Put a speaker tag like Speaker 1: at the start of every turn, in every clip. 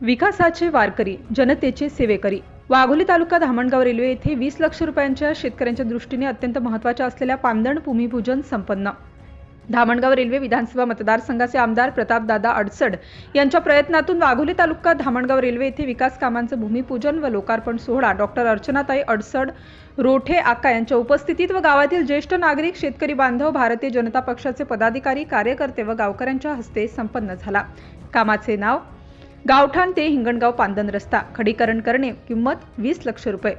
Speaker 1: विकासाचे वारकरी जनतेचे सेवेकरी. वाघोली तालुका धामणगाव रेल्वे येथे वीस लक्ष रुपयांच्या शेतकऱ्यांच्या दृष्टीने अत्यंत महत्त्वाच्या असलेल्या पांदण भूमिपूजन संपन्न. धामणगाव रेल्वे विधानसभा मतदारसंघाचे आमदार प्रतापदादा अडसड यांच्या प्रयत्नातून वाघोली तालुका धामणगाव रेल्वे येथे विकास कामांचं भूमिपूजन व लोकार्पण सोहळा डॉक्टर अर्चनाताई अडसड रोठे आका यांच्या उपस्थितीत व गावातील ज्येष्ठ नागरिक शेतकरी बांधव भारतीय जनता पक्षाचे पदाधिकारी कार्यकर्ते व गावकऱ्यांच्या हस्ते संपन्न झाला. कामाचे नाव गावठाण ते हिंगणगाव पांदन रस्ता. खडीकरण करणे किंमत वीस लक्ष रुपये.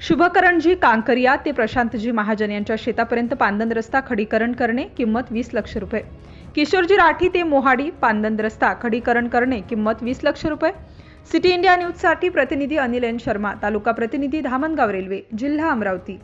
Speaker 1: शुभकरणजी कांकरिया ते प्रशांतजी महाजन यांच्या शेतापर्यंत पांदन रस्ता खडीकरण करणे किंमत वीस लक्ष रुपये. किशोरजी राठी ते मोहाडी पांदन रस्ता खडीकरण करणे किंमत वीस लक्ष रुपये. सिटी इंडिया न्यूजसाठी प्रतिनिधी अनिल एन शर्मा तालुका प्रतिनिधी धामणगाव रेल्वे जिल्हा अमरावती.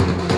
Speaker 1: Thank you.